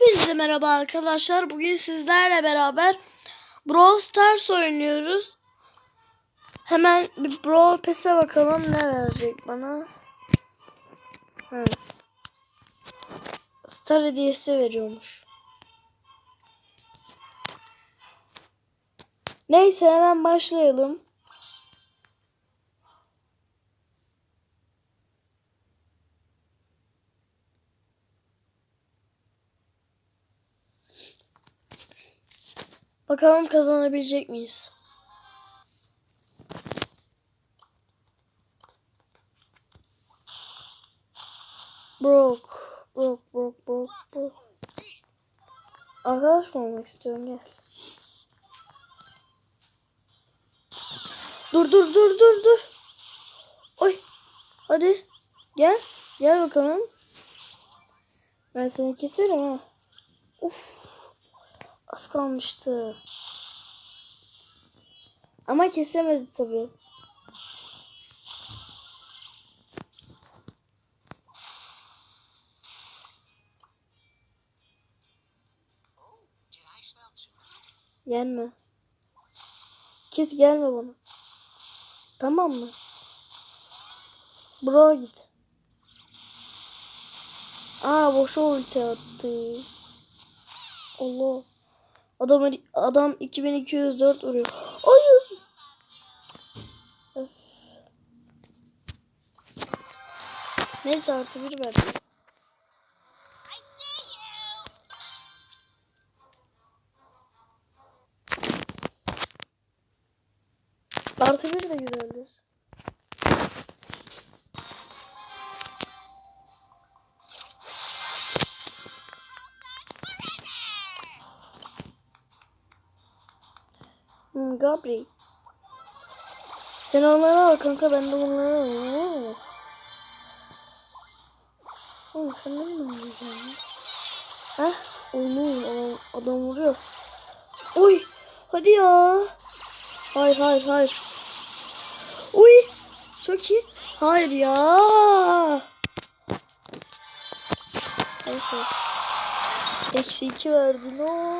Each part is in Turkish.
Hepinize merhaba arkadaşlar. Bugün sizlerle beraber Brawl Stars oynuyoruz. Hemen bir Brawl Pass'e bakalım ne verecek bana. Ha. Star hediyesi veriyormuş. Neyse hemen başlayalım. Bakalım kazanabilecek miyiz? Brock. Brock, Brock, Brock, Brock. Arkadaş mı olmak istiyorum gel. Dur dur dur dur dur. Oy. Hadi. Gel. Gel bakalım. Ben seni keserim ha. Uf. Az kalmıştı. Ama kesemedi tabi. Gelme. Kes gelme bana. Tamam mı? Bro git. Aa boşa ulti attı. Allah. Adam adam 2204 vuruyor. Hayır. Öf. Neyse artı bir verdi. Artı bir de güzeldir. Gabri. Sen onlara al kanka ben de onlara alayım. Oğlum sen ne oynayacaksın? Heh oynuyor adam, adam vuruyor. Oy hadi ya. Hayır hayır hayır. Uy çok iyi. Hayır ya. Neyse. Eksi iki verdin o.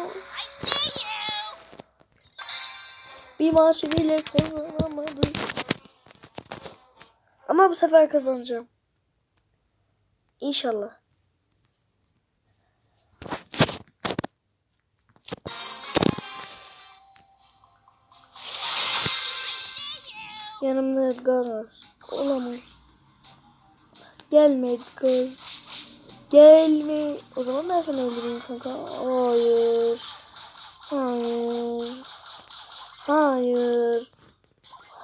Bir maçı bile kazanamadım. Ama bu sefer kazanacağım. İnşallah. Yanımda Edgar var. Olamaz. Gelme Edgar. Gelme. O zaman ben seni öldüreyim kanka. Hayır. Hayır. Hayır.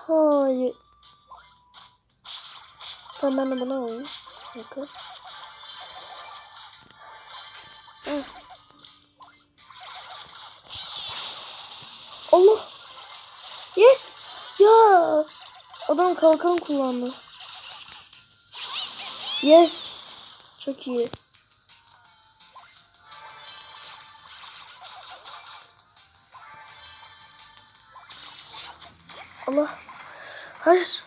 Hayır. Tamam ben de buna alayım. Bakın. Allah. Yes. Ya. Adam kalkan kullandı. Yes. Çok iyi. Allah. Hayır.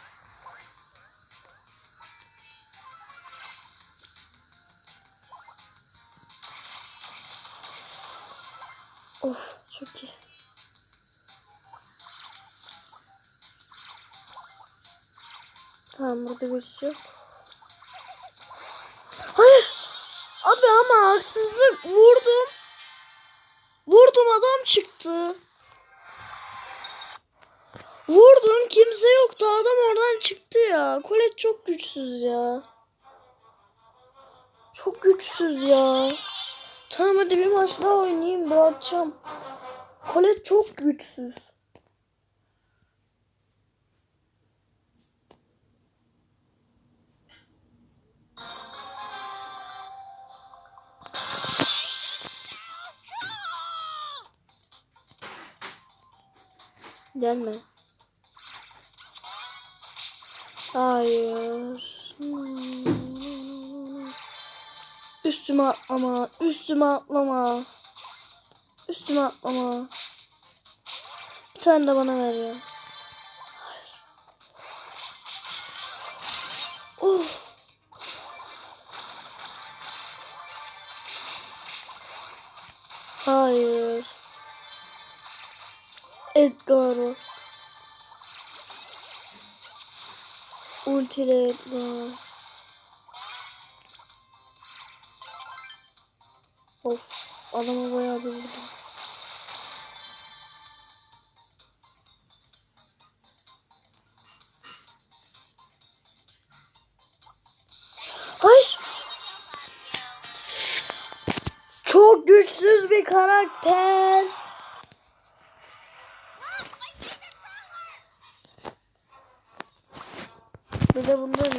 Of çok iyi. Tamam burada bir şey yok. Hayır. Abi ama haksızlık vurdum. Vurdum adam çıktı. Vurdum kimse yoktu adam oradan çıktı ya. Kolet çok güçsüz ya. Çok güçsüz ya. Tamam hadi bir maç daha oynayayım bırakacağım. Kolet çok güçsüz. Gelme. Hayır. Hmm. Üstüme atlama. Üstüme atlama. Üstüme atlama. Bir tane de bana ver ya. Oh. Hayır. Edgar. Ultile Edgar. Of. Adamı bayağı bir vurdum. Çok güçsüz bir karakter. De bundan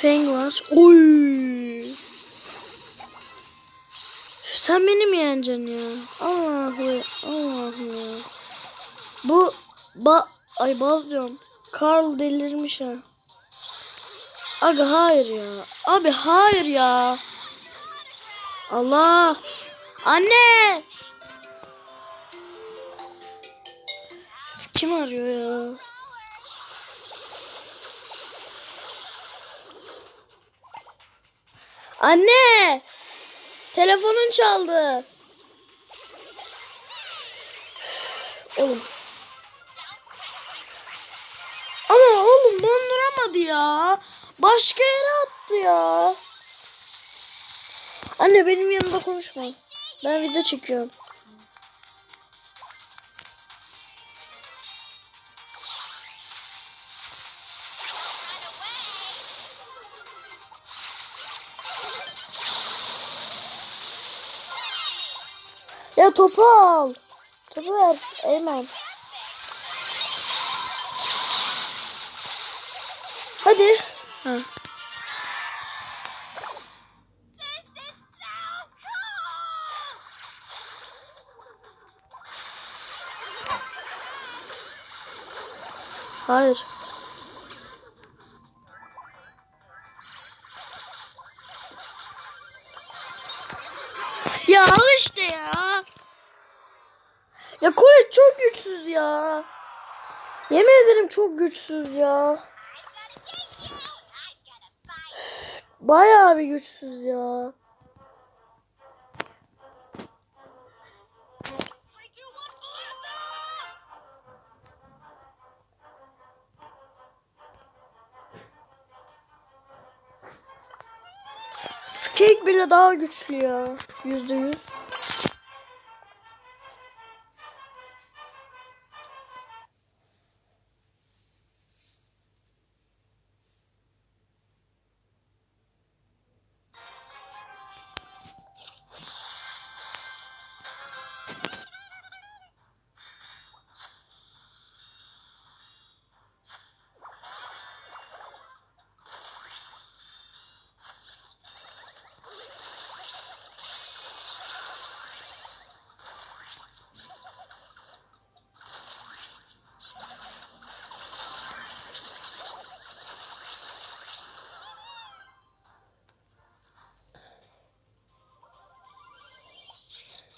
Feng var. Sen beni mi yeneceksin ya? Allah'ım ya. Bu ba ay baz diyorum. Karl delirmiş ha. Aga hayır ya. Abi hayır ya. Allah. Anne. Kim arıyor ya? Anne! Telefonun çaldı. Oğlum. Ama oğlum donduramadı ya. Başka yere attı ya. Anne benim yanımda konuşma. Ben video çekiyorum. Ya topu al. Topu ver Eymen. Hadi. Ha. Hayır. Ya Kore çok güçsüz ya. Yemin ederim çok güçsüz ya. Bayağı bir güçsüz ya. Skate bile daha güçlü ya. Yüzde yüz.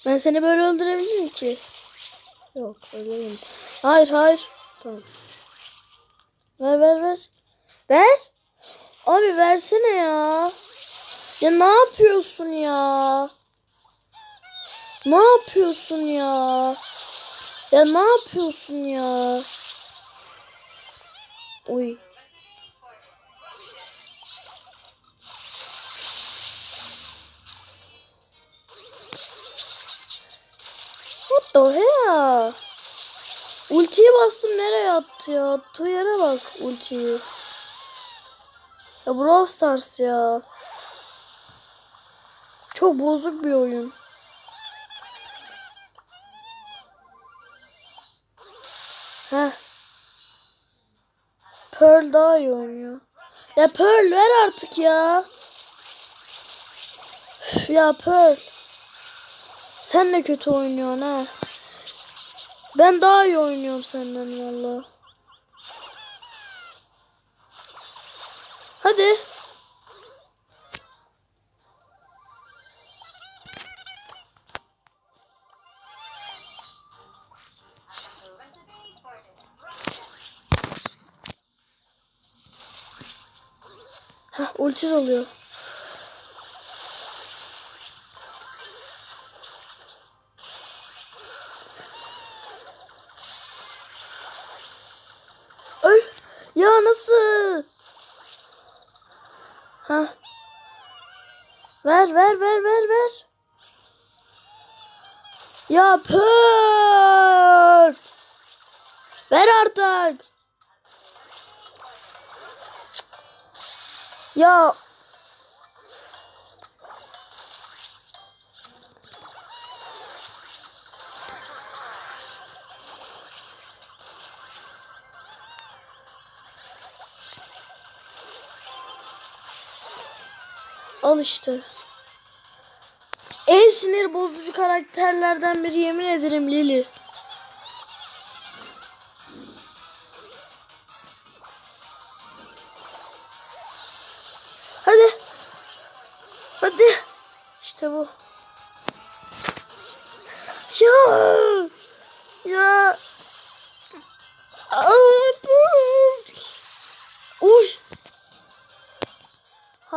Ben seni böyle öldürebilirim ki. Yok öldüremem. Hayır hayır. Tamam. Ver ver ver. Ver. Abi versene ya. Ya ne yapıyorsun ya? Ne yapıyorsun ya? Ya ne yapıyorsun ya? Oy. What the hell? Ultiyi bastım nereye attı ya? Attığı yere bak ultiyi. Ya Brawl Stars ya. Çok bozuk bir oyun. Heh. Pearl daha iyi oynuyor. Ya Pearl ver artık ya. Üf, ya Pearl. Sen de kötü oynuyorsun ha. Ben daha iyi oynuyorum senden valla. Hadi. Hah ulti oluyor. Ya nasıl? Ha. Ver ver ver ver ver. Ya pör. Ver artık. Ya Al işte. En sinir bozucu karakterlerden biri yemin ederim Lily. Hadi. Hadi. İşte bu.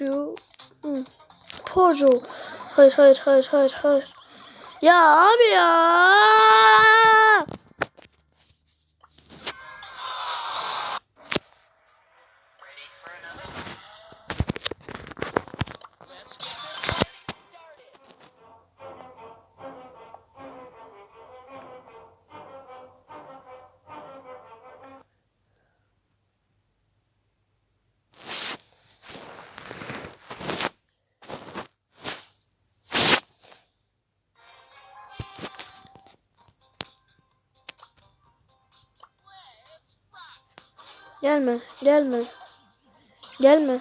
Kutuyu... Hı. Pojo. Hayır hayır hayır hayır hayır. Ya abi ya. Gelme, gelme. Gelme.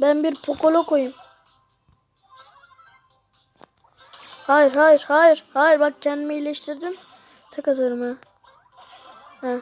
Ben bir pokolo koyayım. Hayır, hayır, hayır, hayır. Bak kendimi iyileştirdim. Tek atarım ha. Ha.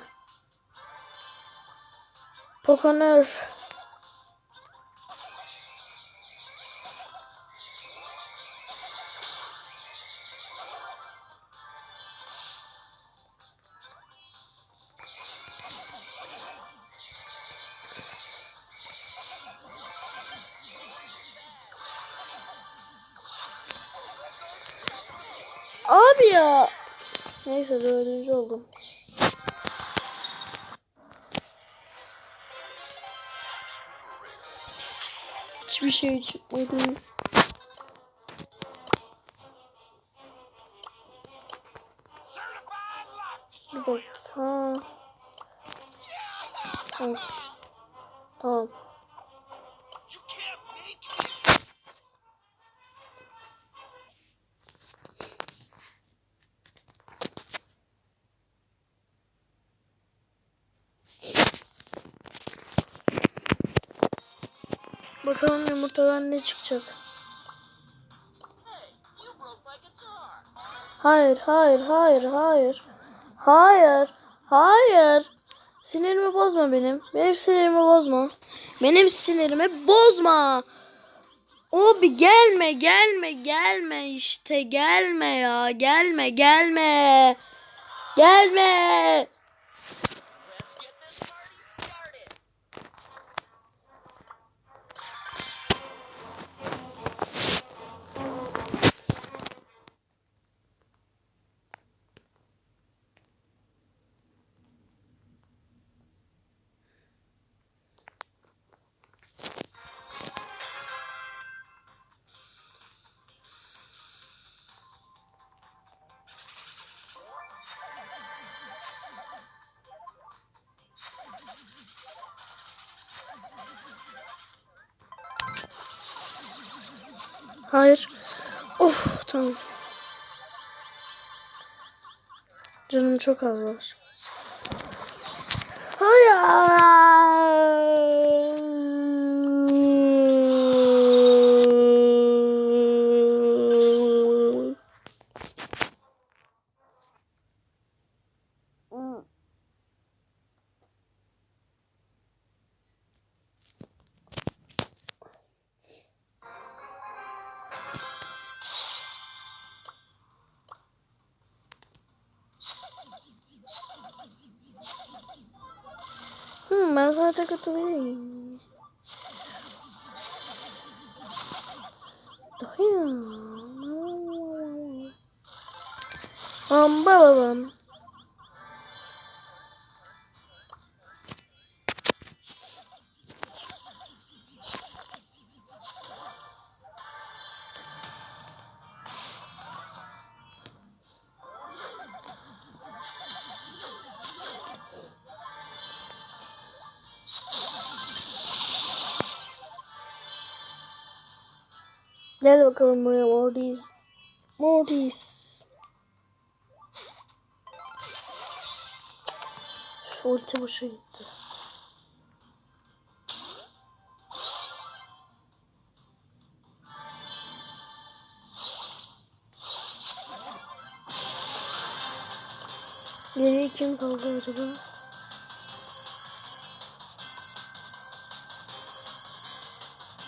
Neyse dördüncü oldum. Hiçbir şey çıkmadı. Bakalım yumurtadan ne çıkacak. Hayır, hayır, hayır, hayır. Hayır, hayır. Sinirimi bozma benim. Benim sinirimi bozma. Benim sinirimi bozma. O bir gelme, gelme, gelme işte. Gelme ya, gelme, gelme. Gelme. Hayır. Of tamam. Canım çok az var. Hayır. Ben sana tek atabilirim. Dayan. Bam bam bam. Gel bakalım buraya Mortis. Mortis. Ulti boşa gitti. Geriye kim kaldı acaba?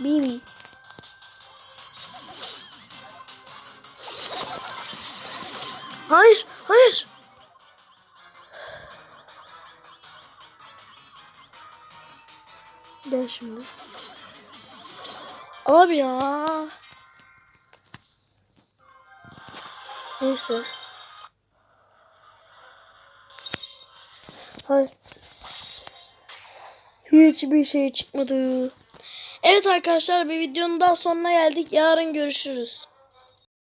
Bibi. Hayır, hayır. Gel şimdi. Abi ya. Neyse. Hayır. Hiçbir şey çıkmadı. Evet arkadaşlar bir videonun daha sonuna geldik. Yarın görüşürüz.